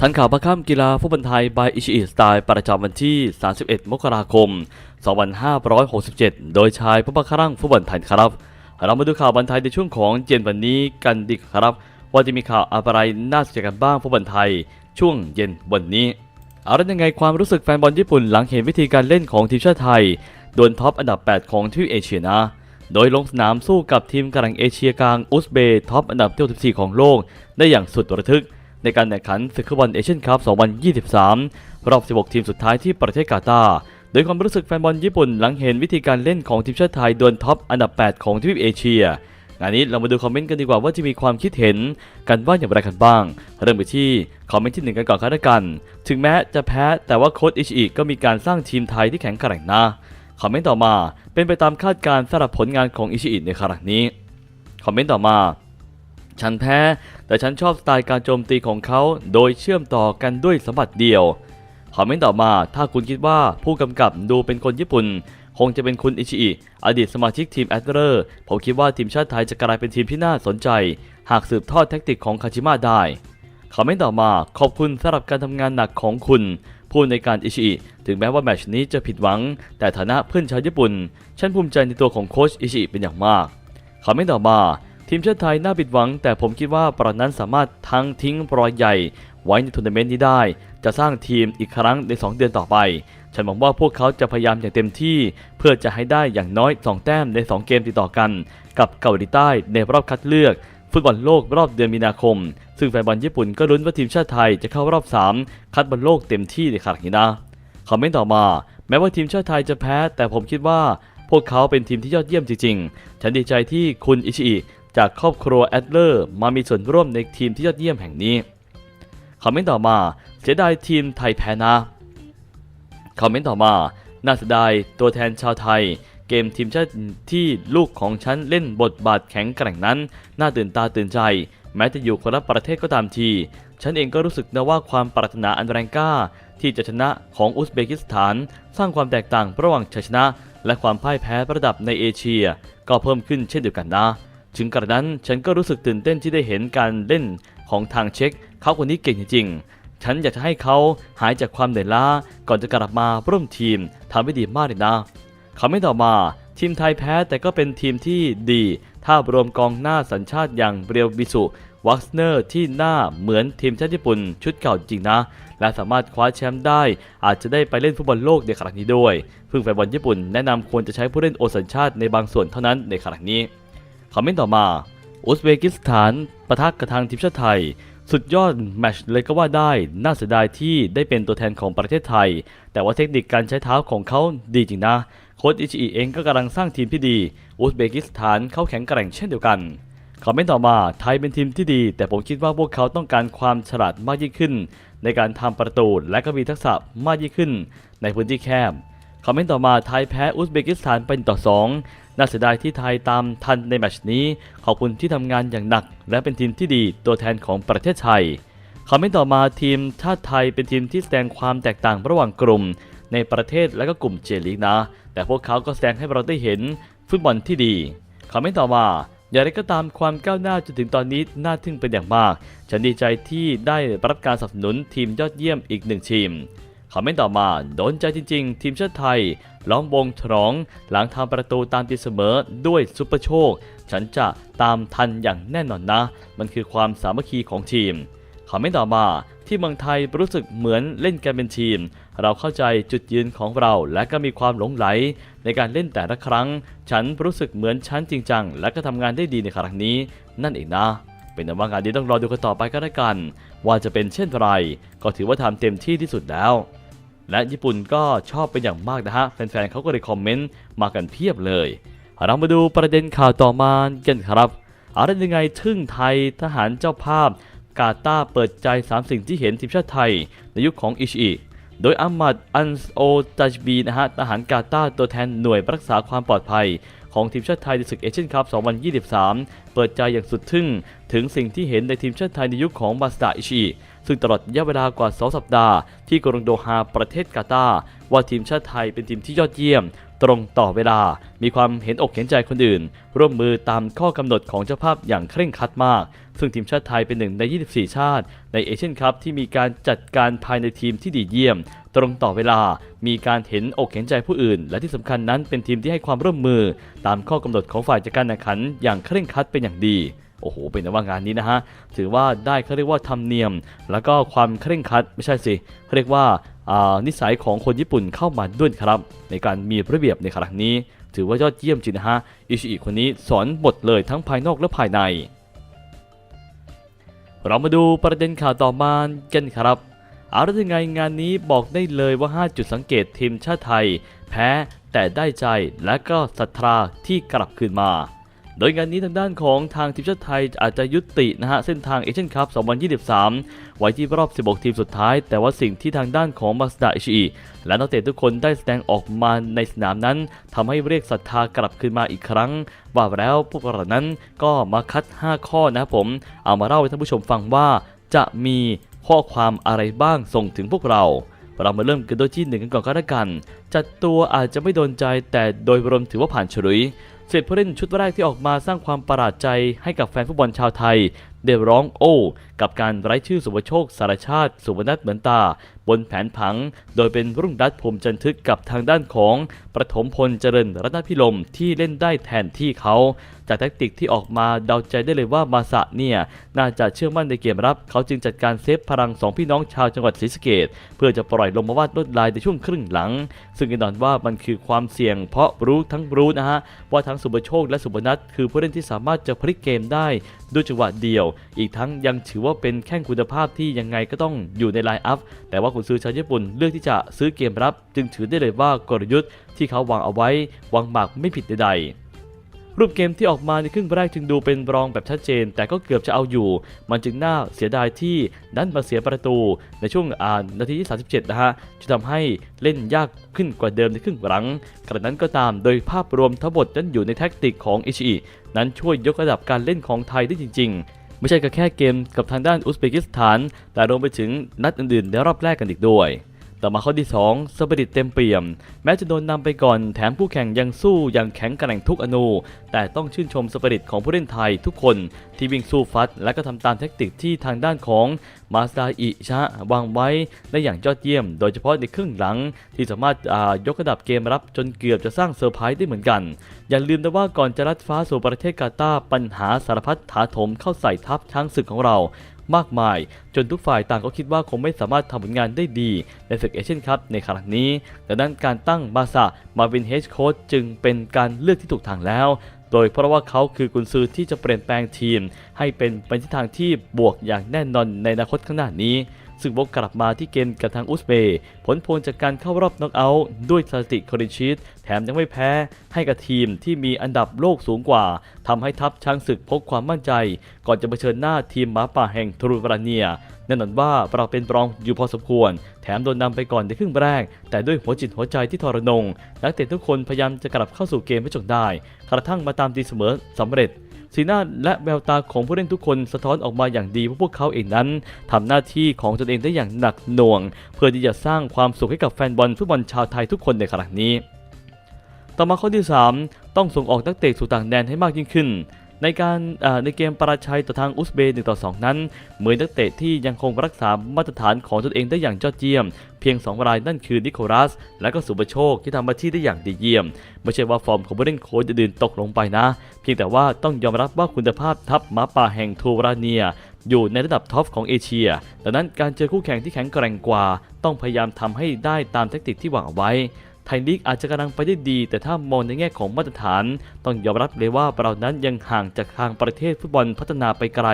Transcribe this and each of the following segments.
ทันข่าวประค่ำกีฬาฟุตบอลไทย by อิชิอิสไตล์ประจำวันที่ 31 มกราคม 2567 โดยชายผู้บังคับรังฟุตบอลไทยครับ เรามาดูข่าวบอลไทยในช่วงของเย็นวันนี้กันดีกว่าครับ ว่าจะมีข่าวอะไรน่าสนใจกันบ้างฟุตบอลไทย ช่วงเย็นวันนี้เอาละยังไงความรู้สึกแฟนบอลญี่ปุ่นหลังเห็นวิธีการเล่นของทีมชาติไทยดวลท็อปอันดับ 8 ของทวีปเอเชียนะ โดยลงสนามสู้กับทีมกลางเอเชียกลางอุซเบย์ท็อปอันดับที่64ของโลก ได้อย่างสุดระทึก ในการแข่งขันศึกฟุตบอลเอเชียนคัพ 2023 รอบ 16 ทีมสุดท้ายที่ประเทศกาตาร์โดยความรู้สึกแฟนบอลญี่ปุ่นหลังเห็นวิธีการเล่นของทีมชาติไทยดวลท็อปอันดับ 8 ของทวีปเอเชียงานนี้เรามาดูคอมเมนต์กันดีกว่าว่าจะมีความคิดเห็นกันว่าอย่างไรกันบ้าง เริ่มไปที่คอมเมนต์ที่หนึ่งกันก่อนครับกัน ถึงแม้จะแพ้แต่ว่าโค้ชอิชิอิก็มีการสร้างทีมไทยที่แข็งแกร่งนะคอมเมนต์ต่อมาเป็นไปตามคาดการณ์สำหรับผลงานของอิชิอิในครั้งนี้คอมเมนต์ต่อมา ฉันแพ้ แต่ฉันชอบสไตล์การโจมตีของเขาโดยเชื่อมต่อกันด้วยสมผัสเดียวคอมเมนต์ต่อมาถ้าคุณคิดว่าผู้กำกับดูเป็นคนญี่ปุ่น คงจะเป็นคุณอิชิอิอดีตสมาชิกทีมแอตเลอร์ผมคิดว่าทีมชาติไทยจะกลายเป็นทีมที่น่าสนใจ หากสืบทอดแทคติกของคาชิมะได้คอมเมนต์ต่อมาขอบคุณสำหรับการทำงานหนักของคุณผู้ในการอิชิอิถึงแม้ว่าแมชนี้จะผิดหวัง แต่ฐานะเพื่อนชาวญี่ปุ่น ฉันภูมิใจในตัวของโค้ชอิชิอิเป็นอย่างมากคอมเมนต์ต่อมา ทีมชาติไทยน่าผิดหวัง แต่ผมคิดว่าปรานั้นสามารถทั้งทิ้งปรอยใหญ่ ไว้ในทัวร์นาเมนต์นี้ได้ จะสร้างทีมอีกครั้งใน 2 เดือนต่อไป ฉันหวังว่าพวกเขาจะพยายามอย่างเต็มที่ เพื่อจะให้ได้อย่างน้อย 2 แต้มใน 2 เกมติดต่อกัน กับเกาหลีใต้ในรอบคัดเลือก ฟุตบอลโลกรอบเดือนมีนาคม ซึ่งแฟนบอลญี่ปุ่นก็ลุ้นว่าทีมชาติไทยจะเข้ารอบ 3 คัดบอลโลกเต็มที่ในครั้งนี้นะคอมเมนต์ต่อมา แม้ว่าทีมชาติไทยจะแพ้ แต่ผมคิดว่าพวกเขาเป็นทีมที่ยอดเยี่ยมจริงๆ ฉันดีใจที่คุณอิชิอิ จากครอบครัวแอดเลอร์มามีส่วนร่วมในทีมที่ยอดเยี่ยมแห่งนี้คอมเมนต์ต่อมาเสียดายทีมไทยแพ้นะคอมเมนต์ต่อมาน่าเสียดายตัวแทนชาวไทย เกมทีมชาติที่ลูกของฉันเล่นบทบาทแข็งแกร่งนั้น น่าตื่นตาตื่นใจ แม้จะอยู่คนละประเทศก็ตามที ฉันเองก็รู้สึกนะว่าความปรารถนาอันแรงกล้า ที่จะชนะของอุซเบกิสถาน สร้างความแตกต่างระหว่างชัยชนะ และความพ่ายแพ้ระดับในเอเชีย ก็เพิ่มขึ้นเช่นเดียวกันนะ ถึงกระนั้นฉันก็รู้สึกตื่นเต้นที่ได้เห็นการเล่นของทางเช็คเขาคนนี้เก่งจริงๆ ฉันอยากจะให้เขาหายจากความเหนื่อยล้าก่อนจะกลับมาร่วมทีมทำให้ดีมากเลยนะเขาไม่ต่อมาทีมไทยแพ้แต่ก็เป็นทีมที่ดี ถ้ารวมกองหน้าสัญชาติอย่างเบรียวบิสุวัคเนอร์ที่หน้าเหมือนทีมชาติญี่ปุ่นชุดเก่าจริงนะ และสามารถคว้าแชมป์ได้ อาจจะได้ไปเล่นฟุตบอลโลกในครั้งนี้ด้วยซึ่งแฟนบอลญี่ปุ่นแนะนำควรจะใช้ผู้เล่นโอสัญชาติในบางส่วนเท่านั้นในครั้งนี้ คอมเมนต์ต่อมาอุซเบกิสถานประทะกับทางทีมชาติไทย สุดยอดแมชเลยก็ว่าได้ น่าเสียดายที่ได้เป็นตัวแทนของประเทศไทย แต่ว่าเทคนิคการใช้เท้าของเขาดีจริงนะ โค้ชอิชิอิเองก็กำลังสร้างทีมที่ดี อุซเบกิสถานเขาแข็งแกร่งเช่นเดียวกันคอมเมนต์ต่อมาไทยเป็นทีมที่ดี แต่ผมคิดว่าพวกเขาต้องการความฉลาดมากยิ่งขึ้น ในการทำประตูและก็มีทักษะมากยิ่งขึ้น ในพื้นที่แคบคอมเมนต์ต่อมาไทยแพ้อุซเบกิสถานเป็นต่อ 2 น่าเสียดายที่ไทยตามทันในแมตชนี้ ขอบคุณที่ทำงานอย่างหนัก และเป็นทีมที่ดีตัวแทนของประเทศไทยคอมเมนต์ต่อมาทีมชาติไทยเป็นทีมที่แสดงความแตกต่างระหว่างกลุ่ม ในประเทศและก็กลุ่มเจลีกนะ แต่พวกเขาก็แสดงให้เราได้เห็นฟุตบอลที่ดีคอมเมนต์ต่อมาอย่างไรก็ตามความก้าวหน้าจนถึงตอนนี้น่าทึ่งเป็นอย่างมาก ฉันดีใจที่ได้รับการสนับสนุนทีมยอดเยี่ยมอีกหนึ่งทีม คอมเมนต์ต่อมาโดนใจจริง ๆ ทีมชาติไทย ล้อมวงฉลอง หลังทำประตูตามตีเสมอด้วยซุปเปอร์โชค ฉันจะตามทันอย่างแน่นอนนะ มันคือความสามัคคีของทีมคอมเมนต์ต่อมาที่เมืองไทยรู้สึกเหมือนเล่นกันเป็นทีม เราเข้าใจจุดยืนของเราและก็มีความหลงไหล ในการเล่นแต่ละครั้ง ฉันรู้สึกเหมือนฉันจริงจังและก็ทำงานได้ดีในครั้งนี้ นั่นเองนะ เป็นแต่ว่างานนี้ต้องรอดูกันต่อไปก็แล้วกัน ว่าจะเป็นเช่นไร ก็ถือว่าทำเต็มที่ที่สุดแล้ว และญี่ปุ่นก็ชอบเป็นอย่างมากนะฮะแฟนๆเขาก็เลยคอมเมนต์มากันเพียบเลย เรามาดูประเด็นข่าวต่อมากันครับอะไรยังไงทึ่งไทยทหารเจ้าภาพ กาตาร์เปิดใจ 3 สิ่งที่เห็นทีมชาติไทย ในยุคของอิชิอิโดยอามัดอันโอตัชบีนะฮะทหารกาตาร์ตัวแทนหน่วยรักษาความปลอดภัย ของทีมชาติไทยในศึกเอเชียนคัพ 2023 เปิดใจอย่างสุดทึ่ง ถึงสิ่งที่เห็นในทีมชาติไทยในยุคของมาสตาอิชิ ซึ่งตลอดระยะเวลากว่า 2 สัปดาห์ ที่กรุงโดฮาประเทศกาตาร์ว่าทีมชาติไทยเป็นทีมที่ยอดเยี่ยม ตรงต่อเวลา มีความเห็นอกเห็นใจคนอื่น ร่วมมือตามข้อกำหนดของเจ้าภาพอย่างเคร่งครัดมาก ซึ่งทีมชาติไทยเป็นหนึ่งใน 24 ชาติ ในเอเชียนคัพที่มีการจัดการภายในทีมที่ดีเยี่ยม ตรงต่อเวลา มีการเห็นอกเห็นใจผู้อื่น และที่สำคัญนั้นเป็นทีมที่ให้ความร่วมมือ ตามข้อกำหนดของฝ่ายจัดการแข่งขัน อย่างเคร่งครัดเป็นอย่างดีโอ้โห เป็นว่างานนี้นะฮะ ถือว่าได้เขาเรียกว่าธรรมเนียม แล้วก็ความเคร่งครัดไม่ใช่สิเขาเรียกว่าอ่านิสัยของคนญี่ปุ่นเข้ามาด้วยครับ ในการมีระเบียบในครั้งนี้ ถือว่ายอดเยี่ยมจริงนะฮะ อิชิอิคนนี้สอนบทเลยทั้งภายนอกและภายใน เรามาดูประเด็นข่าวต่อมากันครับ เอาละยังไงงานนี้บอกได้เลยว่า 5 จุดสังเกตทีมชาติไทย แพ้แต่ได้ใจและก็ศรัทธาที่กลับคืนมา โดยงานนี้ทางด้านของทางทีมชาติไทยอาจจะยุตินะฮะเส้นทางเอเชียนคัพ 2023 ไว้ที่รอบ 16 ทีมสุดท้าย แต่ว่าสิ่งที่ทางด้านของมาสดาอิชิและนักเตะทุกคนได้แสดงออกมาในสนามนั้นทำให้เรียกศรัทธากลับคืนมาอีกครั้ง ว่าแล้วพวกเรานั้นก็มาคัด 5 ข้อนะครับผม เอามาเล่าให้ท่านผู้ชมฟังว่าจะมี ข้อความอะไรบ้างส่งถึงพวกเรา เรามาเริ่มกันโดยที่หนึ่งกันก่อนก็แล้วกัน จัดตัวอาจจะไม่โดนใจแต่โดยรวมถือว่าผ่านฉลุยเสร็จผู้เล่นชุดแรกที่ออกมาสร้างความประหลาดใจให้กับแฟนฟุตบอลชาวไทย เดร้องโอ้กับการไร้ชื่อสุภโชคสารชาติ สุวรรณัฐเหมือนตา บนแผนผัง โดยเป็นรุ่งรัตน์ภูมิจันทึกกับทางด้านของประถมพลเจริญรัตนพิลมที่เล่นได้แทนที่เขา จากแทคติกที่ออกมาเดาใจได้เลยว่ามาสะเนี่ยน่าจะเชื่อมั่นในเกมรับ เขาจึงจัดการเซฟพลังสองพี่น้องชาวจังหวัดศรีสะเกดเพื่อจะปล่อยลงมาวาดลวดลายในช่วงครึ่งหลัง ซึ่งแน่นอนว่ามันคือความเสี่ยง เพราะรู้ทั้งรู้นะฮะว่าทั้งสุบโชคและสุบนัทคือผู้เล่นที่สามารถจะพลิกเกมได้ด้วยจังหวะเดียว อีกทั้งยังถือว่าเป็นแข้งคุณภาพที่ยังไงก็ต้องอยู่ในไลน์อัพ แต่ว่าคุณซื้อชาวญี่ปุ่นเลือกที่จะซื้อเกมรับ จึงถือได้เลยว่ากลยุทธ์ที่เขาวางเอาไว้วางหมากไม่ผิดใดๆรูปเกมที่ออกมาในครึ่งแรกจึงดูเป็นรองแบบชัดเจน แต่ก็เกือบจะเอาอยู่ มันจึงน่าเสียดายที่ดันมาเสียประตูในช่วงอ่านาทีที่ 37 นะฮะจะทำให้เล่นยากขึ้นกว่าเดิมในครึ่งหลัง กระนั้นก็ตามโดยภาพรวมทั้งหมดนั้นอยู่ในแท็กติกของอิชิอินั้นช่วยยกระดับการเล่นของไทยได้จริง ๆ ไม่ใช่แค่เกมกับทางด้านอุซเบกิสถาน แต่รวมไปถึงนัดอื่นๆในรอบแรกกันอีกด้วย ต่อมาข้อที่ 2 สปิริตเต็มเปี่ยม แม้จะโดนนำไปก่อนแถมผู้แข่งยังสู้อย่างแข็งแกร่งทุกอนู แต่ต้องชื่นชมสปิริตของผู้เล่นไทยทุกคนที่วิ่งสู้ฟัด และก็ทำตามแทคติกที่ทางด้านของมาสดาอิชะวางไว้ได้อย่างยอดเยี่ยม โดยเฉพาะในครึ่งหลัง ที่สามารถายกระดับเกมรับจนเกือบจะสร้างเซอร์ไพรส์ได้เหมือนกัน อย่าลืมนะว่าก่อนจะลัดฟ้าสู่ประเทศกาตาร์ปัญหาสารพัดถาโถมเข้าใส่ทัพช้างศึกของเรา มากมาย จนทุกฝ่ายต่างก็คิดว่าคงไม่สามารถทำผลงานได้ดีในศึกเอเชียนคัพในครั้งนี้ดังนั้นการตั้งมาซามาวินเฮดโค้ชจึงเป็นการเลือกที่ถูกทางแล้วโดยเพราะว่าเขาคือกุนซือที่จะเปลี่ยนแปลงทีม ให้เป็นไปทิศทางที่บวกอย่างแน่นอนในอนาคตข้างหน้านี้ ซึ่งวกกลับมาที่เกมกับทางอุซเบย์ผลพวงจากการเข้ารอบน็อกเอาท์ด้วยสถิติคอรินชีตแถมยังไม่แพ้ให้กับทีมที่มีอันดับโลกสูงกว่าทำให้ทัพช้างศึกพกความมั่นใจ ก่อนจะเผชิญหน้าทีมหมาป่าแห่งทรูบราเนียแน่นอนว่าเราเป็นรองอยู่พอสมควร แถมโดนนำไปก่อนในครึ่งแรก แต่ด้วยหัวจิตหัวใจที่ทรนงนักเตะทุกคนพยายามจะกลับเข้าสู่เกมให้จนได้ กระทั่งมาตามตีเสมอสำเร็จ สีหน้าและแววตาของผู้เล่นทุกคนสะท้อนออกมาอย่างดีว่าพวกเขาเองนั้นทำหน้าที่ของตนเองได้อย่างหนักหน่วง เพื่อที่จะสร้างความสุขให้กับแฟนบอลฟุตบอลชาวไทยทุกคนในครั้งนี้ ต่อมาข้อที่ 3 ต้องส่งออกนักเตะสู่ต่างแดนให้มากยิ่งขึ้น ในการในเกมปราชัยต่อทางอุซเบย์1ต่อ 2 นั้น เหมือนนักเตะที่ยังคงรักษามาตรฐานของตนเองได้อย่างยอดเยี่ยม เพียง 2 รายนั่นคือนิโคลัส และก็สุบโชคที่ทำหน้าที่ได้อย่างดีเยี่ยม ไม่ใช่ว่าฟอร์มของผู้เล่นโค้ชอื่นตกลงไปนะ เพียงแต่ว่าต้องยอมรับว่าคุณภาพทัพมาป่าแห่งทูราเนียอยู่ในระดับท็อปของเอเชีย ดังนั้นการเจอคู่แข่งที่แข็งแกร่งกว่า ต้องพยายามทำให้ได้ตามแทคติกที่วางเอาไว้ ไทยลีกอาจจะกำลังไปได้ดี แต่ถ้ามองในแง่ของมาตรฐาน ต้องยอมรับเลยว่าเรานั้นยังห่างจากทางประเทศฟุตบอลพัฒนาไปไกล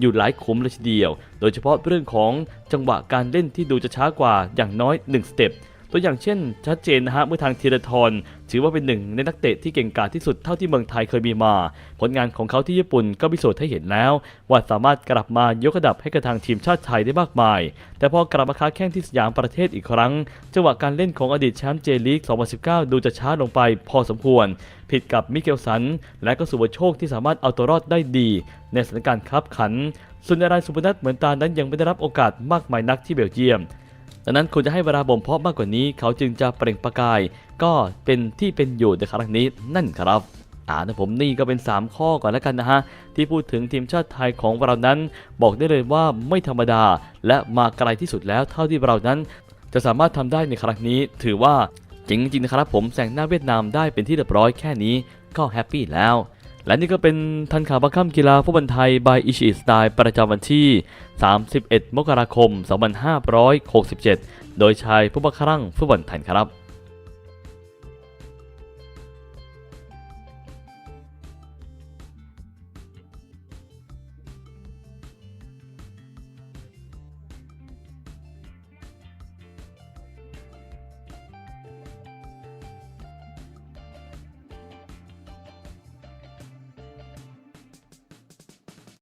อยู่หลายขุมเลยทีเดียว โดยเฉพาะเรื่องของจังหวะการเล่นที่ดูจะช้ากว่าอย่างน้อย 1 สเต็ป ตัวอย่างเช่น ชัดเจนนะฮะเมื่อทางธีรทรถือว่าเป็นหนึ่งในนักเตะที่เก่งกาจที่สุดเท่าที่เมืองไทยเคยมีมา ผลงานของเขาที่ญี่ปุ่นก็พิสูจน์ให้เห็นแล้ว ว่าสามารถกลับมายกระดับให้กับทางทีมชาติไทยได้มากมาย แต่พอกลับมาค้าแข้งที่สยามประเทศอีกครั้ง จังหวะการเล่นของอดีตแชมป์เจลีก 2019 ดูจะช้าลงไปพอสมควร ผิดกับมิเกลสัน และก็สุวโชคที่สามารถเอาตัวรอดได้ดี ในสถานการณ์คับขัน ส่วนนารายสุพนัทเหมือนตานั้นยังไม่ได้รับโอกาสมากมายนักที่เบลเยียม ดังนั้นควรจะให้เวลาบ่มเพาะมากกว่านี้ เขาจึงจะเปล่งประกาย ก็เป็นที่เป็นอยู่ในครั้งนี้นั่นครับอ่านะผมนี่ก็เป็น 3 ข้อก่อนแล้วกันนะฮะ ที่พูดถึงทีมชาติไทยของเรานั้น บอกได้เลยว่าไม่ธรรมดา และมาไกลที่สุดแล้วเท่าที่เรานั้น จะสามารถทำได้ในครั้งนี้ ถือว่าจริงจริงๆนะครับผมแซงหน้าเวียดนามได้เป็นที่เรียบร้อยแค่นี้ก็แฮปปี้แล้ว และนี่ก็เป็นทันข่าวบังคับกีฬาฟุตบอลไทยบายอิชิสไตล์ประจำวันที่ 31 มกราคม 2567 โดยชายผู้บังคับฟุตบอลไทยครับ